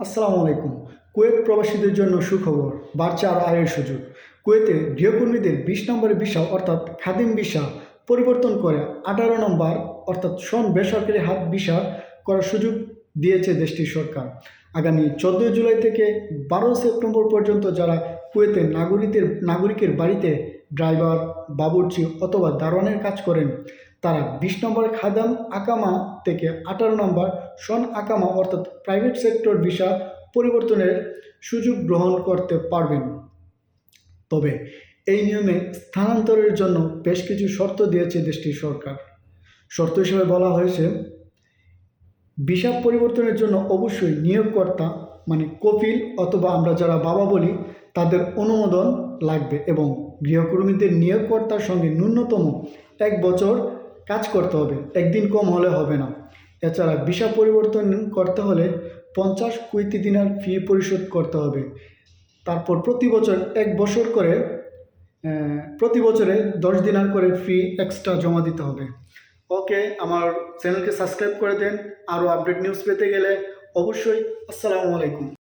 আসসালামু আলাইকুম। কুয়েত প্রবাসীদের জন্য সুখবর, বাড়ছে আয়ের সুযোগ। কুয়েতে গৃহকর্মীদের বিশ নম্বরের ভিসা অর্থাৎ খাদিম ভিসা পরিবর্তন করে আঠারো নম্বর, অর্থাৎ সন বেসরকারি হাত ভিসা করার সুযোগ দিয়েছে দেশটির সরকার। আগামী চোদ্দোই জুলাই থেকে বারো সেপ্টেম্বর পর্যন্ত যারা কুয়েতে নাগরিকের নাগরিকের বাড়িতে ড্রাইভার, বাবুর্চি অথবা দারোয়ানের কাজ করেন তারা বিশ নম্বর খাদাম আকামা থেকে আঠারো নম্বর সন আকামা অর্থাৎ প্রাইভেট সেক্টর ভিসা পরিবর্তনের সুযোগ গ্রহণ করতে পারবেন। তবে এই নিয়মে স্থানান্তরের জন্য বেশ কিছু শর্ত দিয়েছে দেশটির সরকার। শর্ত হিসেবে বলা হয়েছে ভিসা পরিবর্তনের জন্য অবশ্যই নিয়োগকর্তা মানে কপিল অথবা আমরা যারা বাবা বলি, তাদের অনুমোদন লাগবে এবং গৃহকর্মীদের নিয়োগকর্তার সঙ্গে ন্যূনতম এক বছর কাজ করতে হবে, একদিন কম হলে হবে না। এছাড়া ভিসা পরিবর্তন করতে হলে পঞ্চাশ কুইতি দিনার ফি পরিশোধ করতে হবে। তারপর প্রতি বছর এক বছর করে প্রতি বছরে দশ দিনার করে ফি এক্সট্রা জমা দিতে হবে। ওকে, আমার চ্যানেলকে সাবস্ক্রাইব করে দেন। আরও আপডেট নিউজ পেতে গেলে অবশ্যই আসসালামু আলাইকুম।